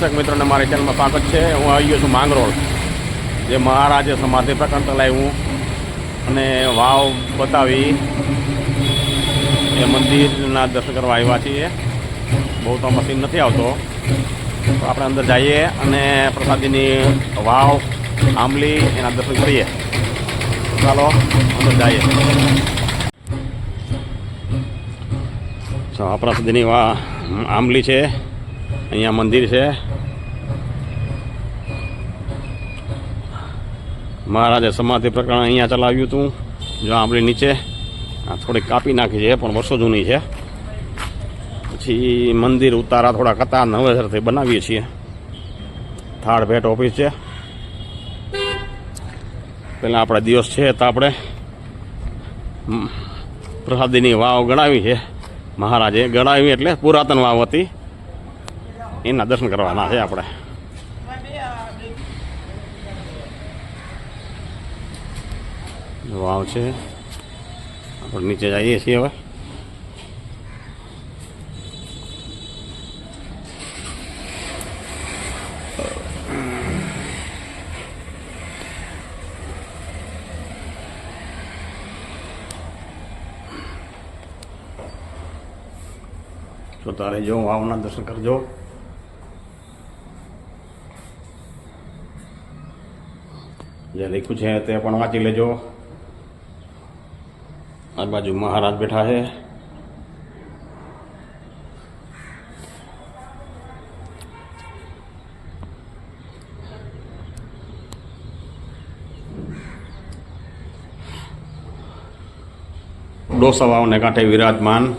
દર્શક મિત્રોને મારી ચેનલમાં સ્વાગત છે. હું આવી ગયો છું માંગરોળ, જે મહારાજે સમાધિ પ્રકરણ ચલાવ્યું અને વાવ બતાવી એ મંદિરના દર્શન કરવા આવ્યા છીએ. બહુ તો મશીન નથી આવતો. તો આપણે અંદર જઈએ અને પ્રસાદીની વાવ, આંબલી એના દર્શન કરીએ. ચાલો, અંદર જઈએ. આપણા સુધીની વા આંબલી છે. અહીંયા મંદિર છે. મહારાજે સમાધિ પ્રકરણ અહીંયા ચલાવ્યું હતું. જો આપણે નીચે, આ થોડીક કાપી નાખી છે, પણ વર્ષો જૂની છે. પછી મંદિર ઉતારા થોડા કતા નવેસરથી બનાવીએ છીએ. થાળ ભેટ ઓફિસ છે. પહેલાં આપણે દિવસ છે તો આપણે પ્રસાદીની વાવ ગણાવી છે. મહારાજે ગણાવી એટલે પુરાતન વાવ હતી. એના દર્શન કરવાના છે આપણે. વાવ છે. આપણે નીચે જઈએ છીએ હવે. જોતા તારે જો વાવના દર્શન કરજો. જે લખ્યું છે તે પણ વાંચી લેજો. આ બાજુ મહારાજ બેઠા છે. ડોસાવાઓને કાંઠે વિરાજમાન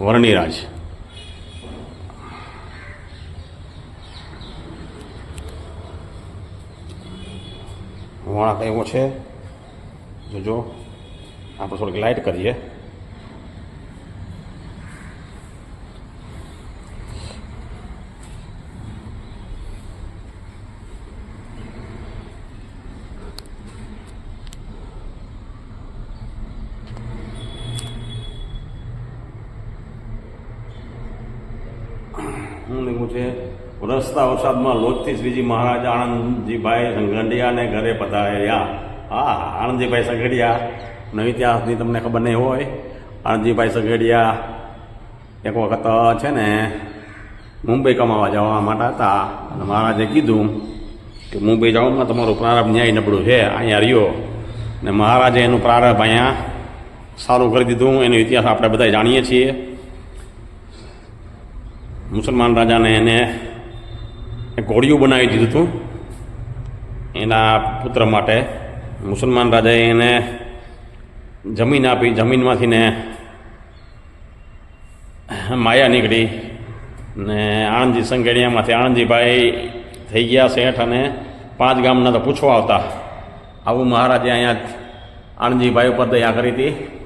વર્ણિરાજ. વળાંક એવો છે? જોજો આપણે થોડીક લાઇટ કરીએ. હું લખ્યું છે રસ્તા વરસાદમાં લોજથી શ્રીજી મહારાજ આણંદજીભાઈ સંગંડિયાને ઘરે પધાર્યા. હા, આણંદજીભાઈ સંગડિયા નવી ઇતિહાસની તમને ખબર નહીં હોય, આણંદજીભાઈ સંગડિયા એક વખત છે ને મુંબઈ કમાવા જવા માટે હતા. અને મહારાજે કીધું કે મુંબઈ જવામાં તમારું પ્રારંભ ન્યાય નબળું છે. અહીંયા રહ્યો. ને મહારાજે એનું પ્રારંભ અહીંયા સારું કરી દીધું. એનો ઇતિહાસ આપણે બધા જાણીએ છીએ. મુસલમાન રાજાને એને ઘોડિયું બનાવી દીધું હતું. એના પુત્ર માટે મુસલમાન રાજાએ એને જમીન આપી, જમીનમાંથી ને માયા નીકળી ને આણંદજી સંઘેડિયામાંથી આણંદજીભાઈ થઈ ગયા શેઠ અને પાંચ ગામના તો પૂછવા આવતા. આવું મહારાજે અહીંયા આણંદજીભાઈ ઉપર દયા કરી હતી.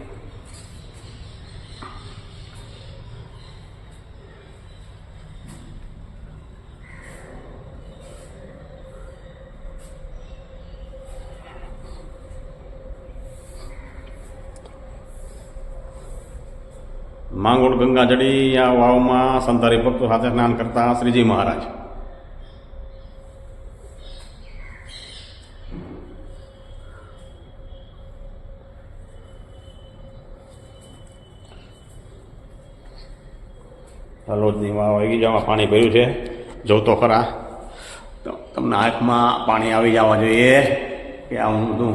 માંગોળ ગંગા જડી આ વાવમાં સંતારી ભક્તો સાથે સ્નાન કરતા શ્રીજી મહારાજ. હલોજની વાવ આવી જવામાં પાણી ભર્યું છે. જોતો ખરા. તમને આંખમાં પાણી આવી જવા જોઈએ કે આવું બધું.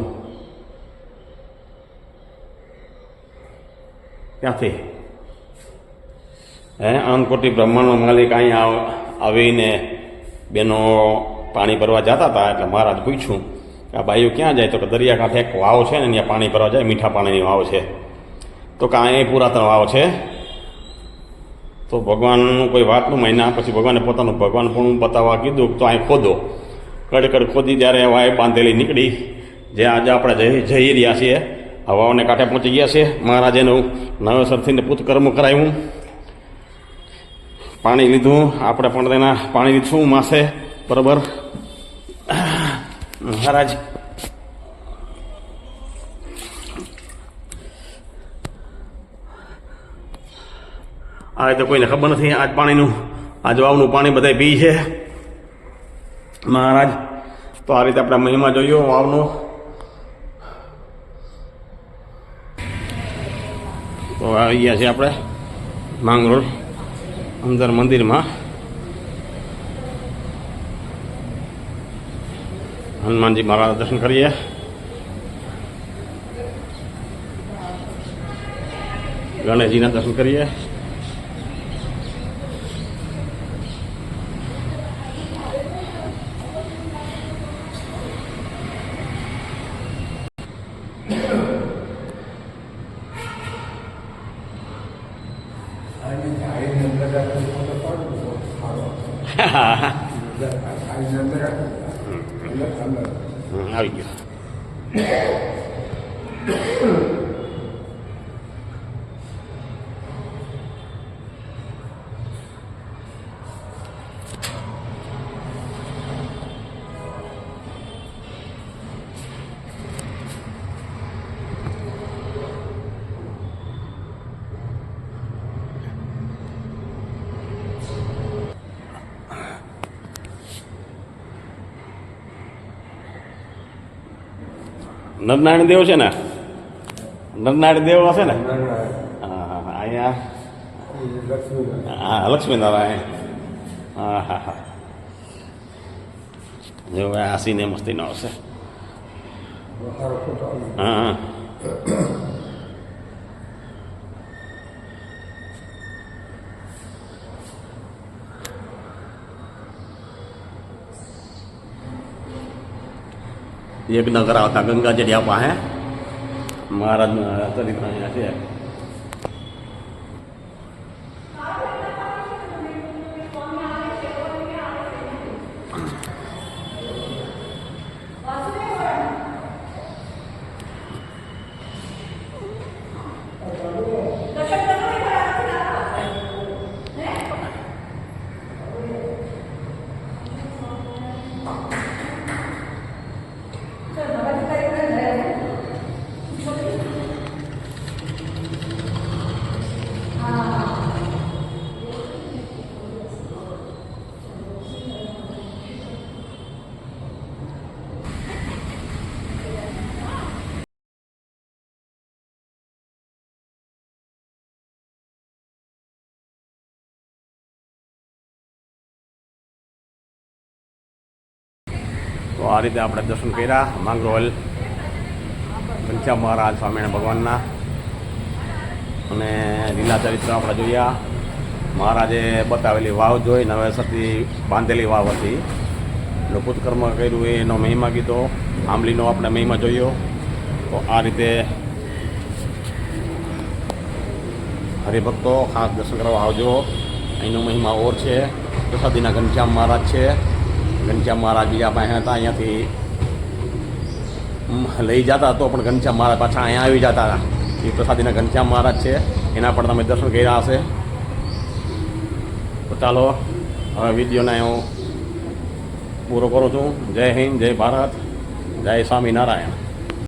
ક્યાંથી? હે? અનકોટી બ્રહ્માંડનો માલિક અહીંયા આવીને બેનો પાણી ભરવા જતા હતા, એટલે મહારાજ પૂછ્યું કે આ બાઈઓ ક્યાં જાય? તો કે દરિયાકાંઠે એક વાવ છે ને, ત્યાં પાણી ભરવા જાય, મીઠા પાણીની વાવ છે. તો કે અહીંયા પુરાતન વાવ છે. તો ભગવાનનું કોઈ વાતનું મહિના પછી ભગવાને પોતાનું ભગવાન પણ બતાવવા કીધું તો અહીં ખોદો. કડકડ ખોદી ત્યારે વાય બાંધેલી નીકળી. જે આજે આપણે જઈ જઈ રહ્યા છીએ હવાઓને કાંઠે પહોંચી ગયા છે મહારાજેનું નવેસરથી પૂતકર્મ કરાવ્યું પાણી લીધું. આપણે પણ તેના પાણી લીધું માસે. બરોબર. મહારાજ. આ તો કોઈને ખબર નથી, આજ પાણીનું, આજ વાવનું પાણી બધા પી છે. મહારાજ, તો આ રીતે આપણે મહિમા જોયો વાવનો. તો આવી ગયા છે આપણે, માંગરોળ. અંદર મંદિરમાં. હનુમાનજી મહારાજ દર્શન કરીએ. ગણેશજીના દર્શન કરીએ. ಹೌದು નરનારાયણ દેવ છે ને? નરનારાયણ દેવ હશે ને? હા હા હા અહીંયા. હા લક્ષ્મીનારાયણ. હા હા હા. જો મસ્તી ન આવશે હા હા. યજ્ઞ કરાવતા ગંગા જડિયા પાસે મહારાજના ચરિત્ર અહીંયા છે તો આ રીતે આપણે દર્શન કર્યા. માંગરોલ, ઘનશ્યામ મહારાજ, સ્વામિનારાયણ ભગવાનના. અને લીલા ચરિત્ર આપણે જોયા. મહારાજે બતાવેલી વાવ જોઈ નવેસરથી બાંધેલી વાવ હતી. એટલે કૃતકર્મ કર્યું એનો મહિમા કીધો. આંબલીનો આપણે મહિમા જોયો. તો આ રીતે હરિભક્તો ખાસ દર્શન કરવા આવજો. અહીંનો મહિમા ઓર છે. પ્રસાદીના ઘનશ્યામ મહારાજ છે. ઘનશ્યામ મહારાજ બીજા પાસે હતા, અહીંયાથી લઈ જતા તો પણ ઘનશ્યામ મહારાજ પાછા અહીંયા આવી જતા હતા. એ પ્રસાદીના ઘનશ્યામ મહારાજ છે, એના પણ તમે દર્શન કર્યા હશે. તો ચાલો, હવે વિડીયોને હું પૂરો કરું છું. જય હિન્દ, જય ભારત, જય સ્વામિનારાયણ.